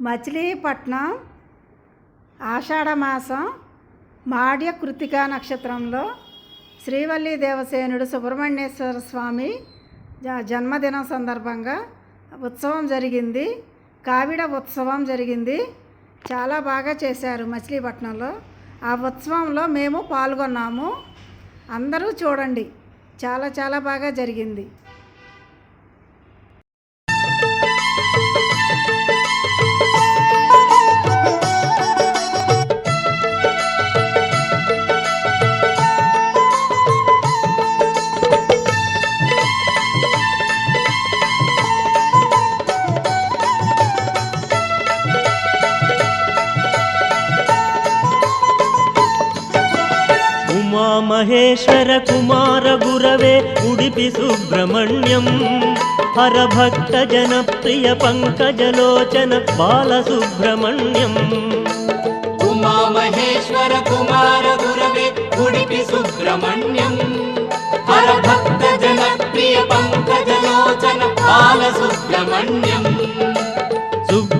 మచిలీపట్నం ఆషాఢమాసం మాడ్య కృతికా నక్షత్రంలో శ్రీవల్లి దేవసేనుడు సుబ్రహ్మణ్యేశ్వర స్వామి జ- జన్మదినం సందర్భంగా ఉత్సవం జరిగింది. కావిడ ఉత్సవం జరిగింది. చాలా బాగా చేశారు మచిలీపట్నంలో. ఆ ఉత్సవంలో మేము పాల్గొన్నాము. అందరూ చూడండి. చాలా చాలా బాగా జరిగింది. मा महेश्वर कुमार उडुपि सुब्रह्मण्यम्। हरभक्तजनप्रिय पङ्कजलोचन बालसुब्रह्मण्यम्। उमामहेश्वरकुमारगुरवे कुमार गुरवे उडुपि सुब्रह्मण्यम्। हरभक्तजनप्रिय पङ्कजलोचन बालसुब्रह्मण्यम्।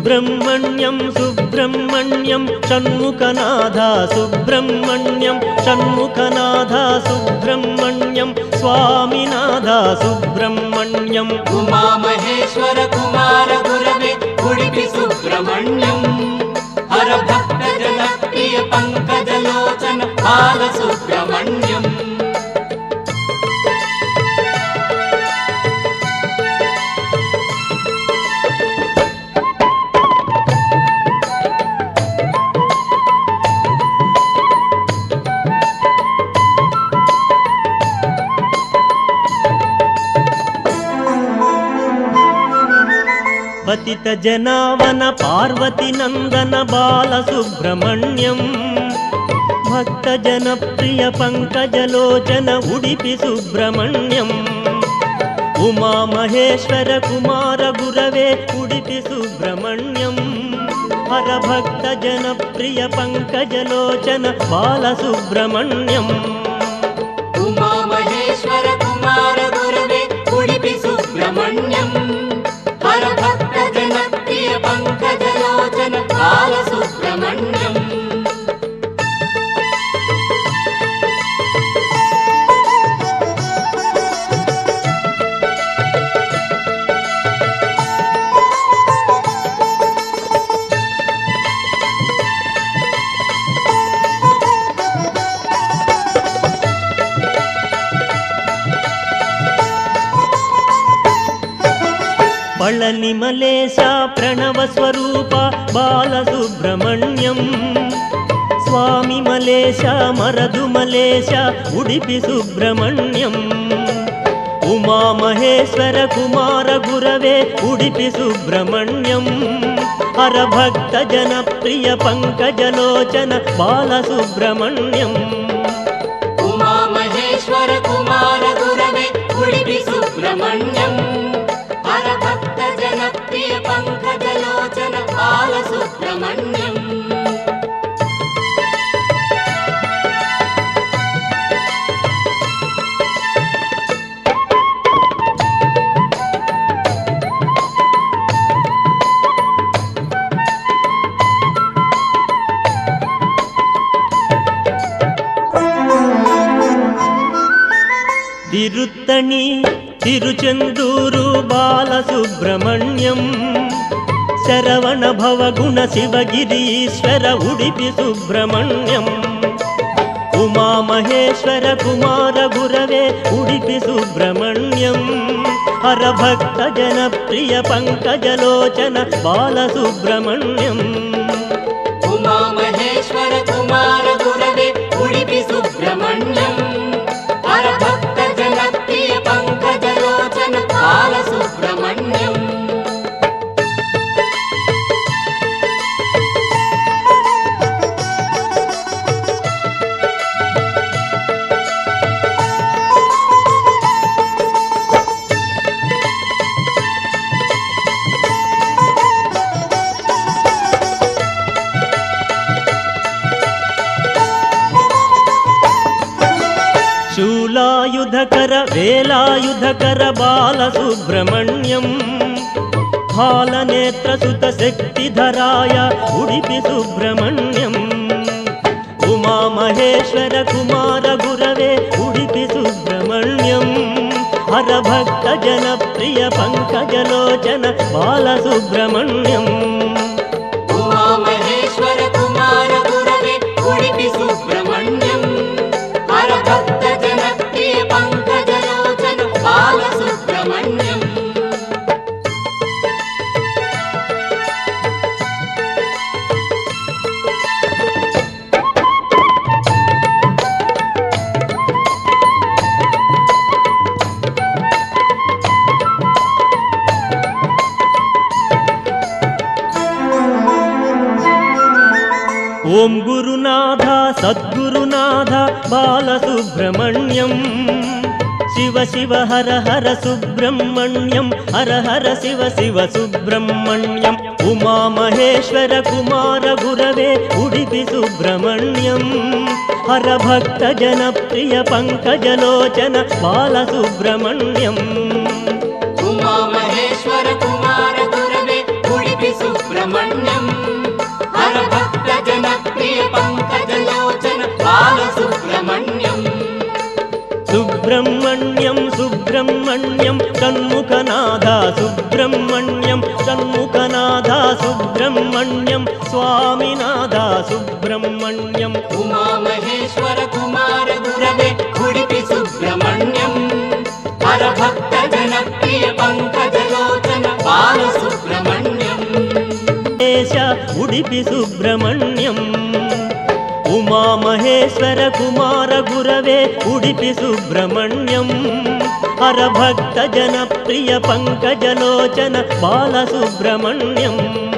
सुब्रह्मण्यं सुब्रह्मण्यं षण्मुखनाथ सुब्रह्मण्यं षण्मुखनाथ सुब्रह्मण्यं स्वामिनाथ सुब्रह्मण्यम्। उमामहेश्वरकुमारपुरविसुब्रह्मण्यम् పతిత జనావన పార్వతి నందన బాల సుబ్రహ్మణ్యం. భక్త జనప్రియ పంకజలోచన ఉడిపి సుబ్రహ్మణ్యం. ఉమామహేశ్వర కుమార గురవే ఉడిపి సుబ్రహ్మణ్యం. హర భక్త జనప్రియ పంకజలోచన బాల సుబ్రహ్మణ్యం. ఉమామహేశ్వర కుమార గురవే ఉడిపి సుబ్రహ్మణ్యం. పళనిమలేశ ప్రణవ స్వరూప బాలసుబ్రహ్మణ్యం. స్వామి మలేశ మరదు మలేశ ఉడిపి సుబ్రహ్మణ్యం. ఉమామహేశ్వర కుమార గురవే ఉడిపి సుబ్రహ్మణ్యం. హర భక్త జనప్రియ పంకజలోచన బాలసుబ్రహ్మణ్యం. తిరుత్తణి తిరుచెందూరు బాలసుబ్రహ్మణ్యం. శరవణ భవగుణ శివగిరీశ్వర ఉడిపి సుబ్రహ్మణ్యం. ఉమామహేశ్వర కుమార గురవే ఉడిపి సుబ్రహ్మణ్యం. హర భక్త జనప్రియ పంకజలోచన బాలసుబ్రహ్మణ్యం. శూలాయుధకర వేలాయుధకర బాల సుబ్రహ్మణ్యం బాలనేత్రసుత శక్తిధరాయ ఉడిపి సుబ్రహ్మణ్యం. ఉమామహేశ్వర కుమార గురవే ఉడిపి సుబ్రహ్మణ్యం. హరభక్త జనప్రియ పంకజలోచన బాలసుబ్రహ్మణ్యం. ఉమామహేశ్వర కుమార గురవే ఉడిపి సుబ్రహ్మణ్యం. సద్గురునాథ బాలసుబ్రహ్మణ్యం. శివ శివ హర హర సుబ్రహ్మణ్యం హర హర శివ శివ సుబ్రహ్మణ్యం. ఉమామహేశ్వర కుమార గురవే ఉడిపి సుబ్రహ్మణ్యం. హర భక్త జన ప్రియ పంకజలోచన బాలసుబ్రహ్మణ్యం. ఉమామహేశ్వర కుమార గురవే ఉడిపి సుబ్రహ్మణ్యం. హర భక్త జన सुब्रह्मण्यं तन्मुखनाथा सुब्रह्मण्यं तन्मुखनाथा सुब्रह्मण्यं स्वामिनाथः सुब्रह्मण्यम् उमामहेश्वरकुमारगुरवे उडुपि सुब्रह्मण्यम्भक्तजनप्रियपङ्कजोचनपालसुब्रह्मण्यम् एष उडिपि सुब्रह्मण्यम् उमामहेश्वर कुमार गुरवे उडिपि सुब्रह्मण्यम् हरभक्तजनप्रियपङ्कजलोचन बालसुब्रह्मण्यम्